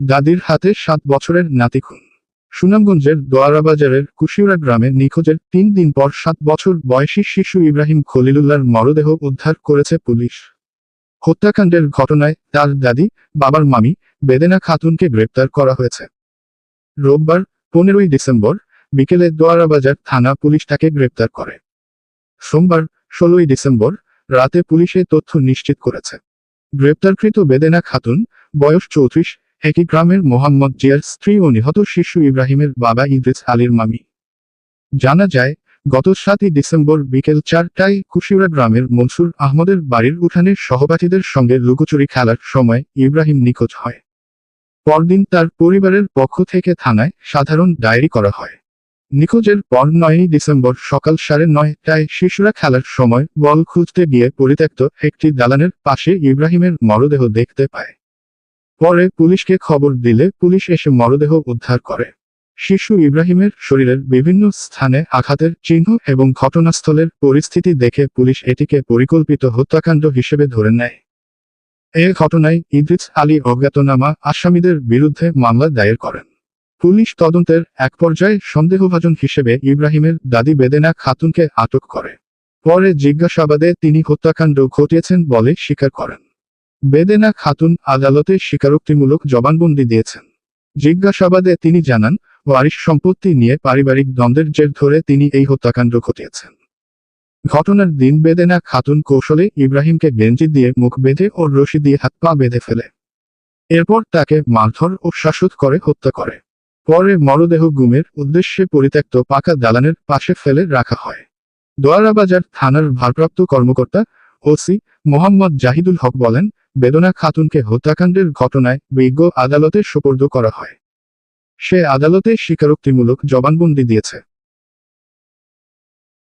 দাদির হাতে সাত বছরের নাতি খুন। সুনামগঞ্জের দোয়ারাবাজারের কুশিউরা গ্রামে নিখোঁজের তিন দিন পর সাত বছর বয়সী শিশু ইব্রাহিম খলিলুল্লাহর মরদেহ উদ্ধার করেছে পুলিশ। হত্যাকাণ্ডের ঘটনায় তার দাদি, বাবার মামি, বেদেনা খাতুনকে গ্রেপ্তার করা হয়েছে। রোববার, পনেরোই ডিসেম্বর, বিকেলে দোয়ারাবাজার থানা পুলিশ তাকে গ্রেপ্তার করে। সোমবার, ষোলোই ডিসেম্বর, রাতে পুলিশে তথ্য নিশ্চিত করেছে। গ্রেপ্তারকৃত বেদেনা খাতুন, বয়স চৌত্রিশ একই গ্রামের মোহাম্মদ জিয়ার স্ত্রী ও নিহত শিশু ইব্রাহিমের বাবা ইদ্রিস আলীর মামি। জানা যায়, গত সাতই ডিসেম্বর বিকেল চারটায় কুশিউরা গ্রামের মনসুর আহমদের বাড়ির উঠানে সহপাঠীদের সঙ্গে লুকোচুরি খেলার সময় ইব্রাহিম নিখোঁজ হয়। পরদিন তার পরিবারের পক্ষ থেকে থানায় সাধারণ ডায়েরি করা হয়। নিখোঁজের পর নয়ই ডিসেম্বর সকাল সাড়ে নয়টায় শিশুরা খেলার সময় বল খুঁজতে গিয়ে পরিত্যক্ত একটি দালানের পাশে ইব্রাহিমের মরদেহ দেখতে পায়। পরে পুলিশকে খবর দিলে পুলিশ এসে মরদেহ উদ্ধার করে। শিশু ইব্রাহিমের শরীরের বিভিন্ন স্থানে আঘাতের চিহ্ন এবং ঘটনাস্থলের পরিস্থিতি দেখে পুলিশ এটিকে পরিকল্পিত হত্যাকাণ্ড হিসেবে ধরে নেয়। এ ঘটনায় ইদ্রিস আলী অজ্ঞাতনামা আসামিদের বিরুদ্ধে মামলা দায়ের করেন। পুলিশ তদন্তের এক পর্যায়ে সন্দেহভাজন হিসেবে ইব্রাহিমের দাদি বেদেনা খাতুনকে আটক করে। পরে জিজ্ঞাসাবাদে তিনি হত্যাকাণ্ড ঘটিয়েছেন বলে স্বীকার করেন। বেদেনা খাতুন আদালতে স্বীকারোক্তিমূলক জবানবন্দি দিয়েছেন। জিজ্ঞাসাবাদে তিনি জানান, ওয়ারিশ সম্পত্তি নিয়ে পারিবারিক দ্বন্দ্বের জের ধরে তিনি এই হত্যাকাণ্ড ঘটিয়েছেন। ঘটনার দিন বেদেনা খাতুন কৌশলে ইব্রাহিমকে গেঞ্জি দিয়ে মুখ বেঁধে ও রশি দিয়ে হাত পা বেঁধে ফেলে। এরপর তাকে মারধর ও শ্বাসত করে হত্যা করে। পরে মরদেহ গুমের উদ্দেশ্যে পরিত্যক্ত পাকা দালানের পাশে ফেলে রাখা হয়। দোয়ারাবাজার থানার ভারপ্রাপ্ত কর্মকর্তা ওসি মোহাম্মদ জাহিদুল হক বলেন বেদনা খাতুনকে হত্যাকাণ্ডের ঘটনায় বিজ্ঞ আদালতে সোপর্দ করা হয়। সে আদালতে স্বীকারোক্তিমূলক জবানবন্দি দিয়েছে।